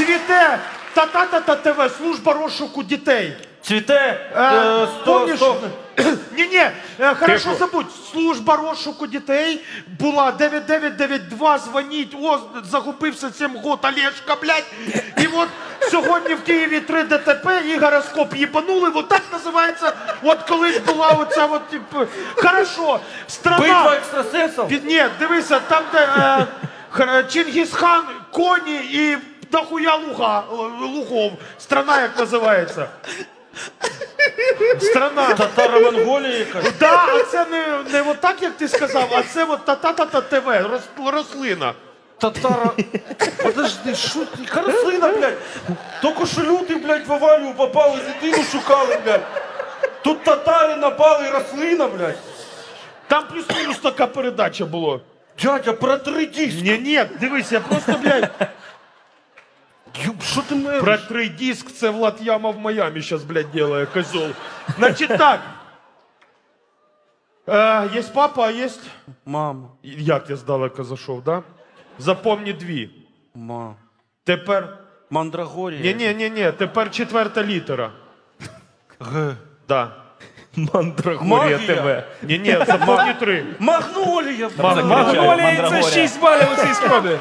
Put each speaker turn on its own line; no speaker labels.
Цвіте та-та-та-та ТВ, служба розшуку дітей.
Цвіте
Е,
е, сто,
помніш?
сто.
Ні, ні, хорошо
Тихо.
забудь. Служба розшуку дітей була 9992, дзвоніть, о, загубився 7 год Олешка, блядь. І от сьогодні в Києві 3 ДТП і гороскоп їбанули, от так називається. От колись була оця от, типу, хорошо, страна.
Битва екстрасенсів?
Під, ні, дивися, там, де е, Чингісхан, коні і дохуя луга, е, лугов. Страна як називається? Страна.
Татаро-Монголія якась?
Да, а це не, не от так, як ти сказав, а це от та-та-та-та ТВ, рос- рослина.
Татара... Подожди, що ти? Карасина, блядь. Тільки що люди, блядь, в аварію попали, дитину шукали, блядь. Тут татари напали, рослина, блядь.
Там плюс-мінус така передача була.
Дядя, протри диск.
Ні, ні, дивись, я просто, блядь,
Що ти мелиш?
про три диск це Влад Яма в Майамі зараз, блядь, делає, козел. Значить так. Е, є папа, а є...
Мама,
Як я здалеко зайшов, да? Запомні дві.
ма.
Тепер.
Мандрагорія.
Ні, ні, ні, ні, тепер четверта літера.
Г.
Да.
Мандрагорія
тебе.
Ні, ні, запомні три.
Магнолія, блядь.
Магнолія це 6 балів у цій спробі.